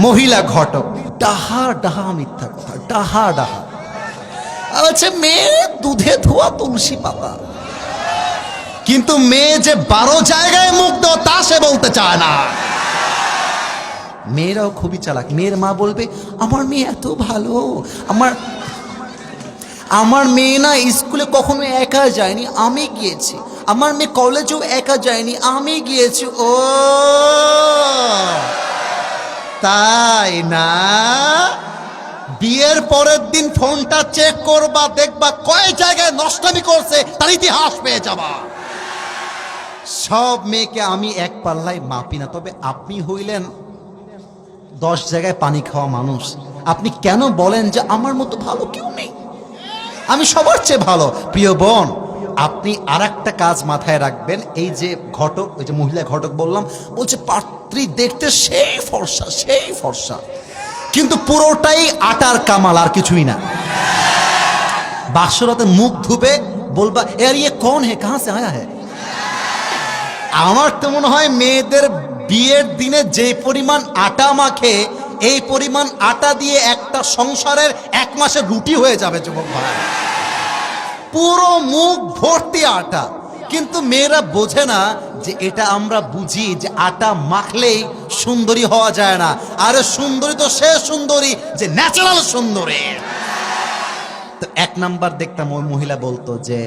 মহিলা ঘটক। ডাহা ডাহা মিথ্যা কথা, ডাহা ডাহা। আচ্ছা মেয়ে দুধে ধোয়া তুলসী পাতা। কিন্তু মেয়ে যে বারো জায়গায় মুগ্ধ, তা সে বলতে চায় না। মেয়েরাও খুবই চালাক। মেয়ের মা বলবে, আমার মেয়ে এত ভালো। আমার আমার মেয়ে না স্কুলে কখনো একা যায়নি, আমি গিয়েছি। আমার মেয়ে কলেজেও একা যায়নি, আমি গিয়েছি। ও! তাই না? বিয়ের পরের দিন ফোনটা চেক করবা, দেখবা কয় জায়গায় নষ্টমি করছে, তার ইতিহাস পেয়ে যাবা। সব মেয়েকে আমি এক পাল্লায় মাপি না, তবে আপনি হইলেন দশ জায়গায় পানি খাওয়া মানুষ। আপনি কেন বলেন যে আমার মতো ভালো কেউ নেই? আমি সবার চেয়ে ভালো। প্রিয় বোন আপনি আর একটা কাজ মাথায় রাখবেন, এই যে ঘটক ওই যে মহিলা ঘটক বললাম, বলছে পাত্রী দেখতে সেই ফর্সা সেই ফর্সা। কিন্তু পুরোটাই আটার কামাল, আর কিছুই না। বাক্সরাতে মুখ ধুবে, বলবা এর ইয়ে কন হে? কাহা সে আয়া হে? আমার তো মনে হয় মেয়েদের বিয়ের দিনে যে পরিমাণ আটা মাখে, এই পরিমাণ আটা দিয়ে একটা সংসারের এক মাসের রুটি হয়ে যাবে, যুবক ভাই। পুরো মুখ ভর্তি আটা। কিন্তু মেয়েরা বোঝে না যে এটা আমরা বুঝি যে আটা মাখলেই সুন্দরী হওয়া যায় না। আরে সুন্দরী তো সে সুন্দরী যে ন্যাচারাল সুন্দরী। তো এক নাম্বার দেখতাম ওই মহিলা বলতো যে,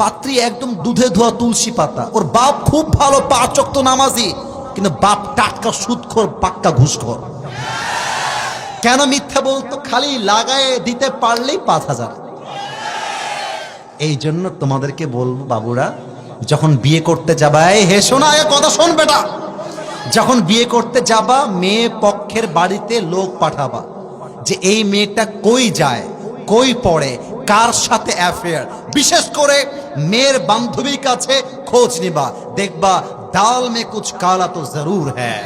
পাত্রী একদম দুধে ধোয়া তুলসী পাতা। ওর বাপ খুব ভালো পাচক তো নামাজি, কিন্তু বাপ টাটকা সুদখোর পাক্কা ঘুষখোর। কেন মিথ্যা বলতো? খালি লাগায় দিতে পারলেই পাঁচ হাজার। এই জন্য তোমাদেরকে বলব বাবুরা, যখন বিয়ে করতে যাবা, এই হেসো না এ কথা শোন বেটা। যখন বিয়ে করতে যাবা, মেয়ে পক্ষের বাড়িতে লোক পাঠাবা যে এই মেয়েটা কই যায়, কই পড়ে, কার সাথে অ্যাফেয়ার বিশেষ করে মেয়ের বান্ধবীর কাছে খোঁজ নিবা, দেখবা ডাল মে কুছ কালা তো জরুর হ্যাঁ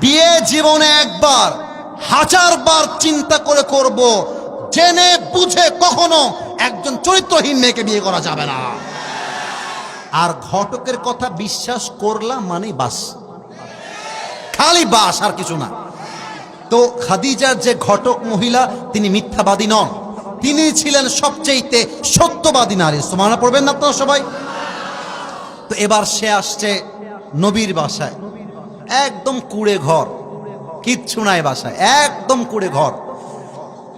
বিয়ে জীবনে একবার, হাজার বার চিন্তা করে করব, জেনে বুঝে কখনো একজন চরিত্রহীন মেয়েকে বিয়ে করা যাবে না। আর ঘটকের কথা বিশ্বাস করলাম মানে বাস। খালি বাস, আর কিছু না। তো খাদিজার যে ঘটক মহিলা, তিনি মিথ্যাবাদী নন। তিনি ছিলেন সবচেয়েতে সত্যবাদী নারী। সমানা পড়বেন না আপনারা সবাই? তো এবার সে আসছে নবীর বাসায়। একদম কুড়ে ঘর। কিচ্ছু নাই বাসায়। একদম কুড়ে ঘর।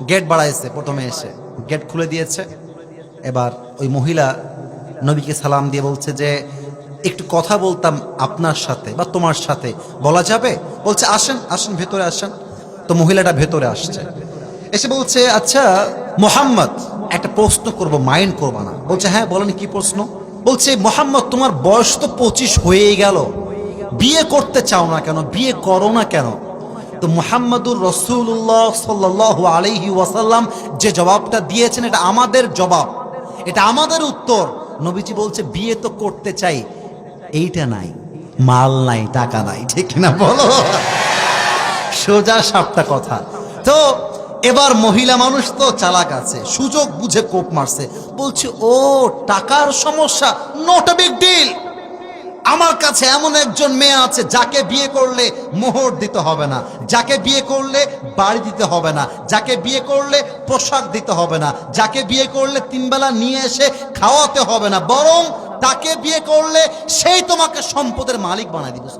গেট বাড়াইছে, প্রথমে এসে। গেট খুলে দিয়েছে। এবার ওই মহিলা নবীকে সালাম দিয়ে বলছে যে, একটু কথা বলতাম আপনার সাথে বা তোমার সাথে। বলা যাবে? বলছে, আসেন আসেন, ভেতরে আসেন। তো মহিলাটা ভেতরে আসছে। এসে বলছে আচ্ছা মোহাম্মদ, একটা প্রশ্ন করব, মাইন্ড করব না। বলছে হ্যাঁ বলেন, কি প্রশ্ন? বলছে, মোহাম্মদ, তোমার বয়স তো পঁচিশ হয়েই গেল। বিয়ে করতে চাও না কেন? বিয়ে করো না কেন? তো মুহাম্মদুর রসুল্লাহ সাল্লাহ আলহি ওয়াসাল্লাম যে জবাবটা দিয়েছেন, এটা আমাদের জবাব। এটা আমাদের উত্তর। নবীজি বলছে, বিয়ে তো করতে চাই। এইটা নাই। মাল নাই, টাকা নাই। ঠিক না বলো? সোজা সাপটা কথা। তো, এবার মহিলা মানুষ তো চালাক আছে, সুযোগ বুঝে কোপ মারছে। বলছে, ও, টাকার সমস্যা নট এ বিগ ডিল আমার কাছে এমন একজন মেয়ে আছে যাকে বিয়ে করলে মোহর দিতে হবে না, যাকে বিয়ে করলে বাড়ি দিতে হবে না, যাকে বিয়ে করলে পোশাক দিতে হবে না, যাকে বিয়ে করলে তিনবেলা নিয়ে এসে খাওয়াতে হবে না, বরং তাকে বিয়ে করলে সেই তোমাকে সম্পদের মালিক বানায় দিবে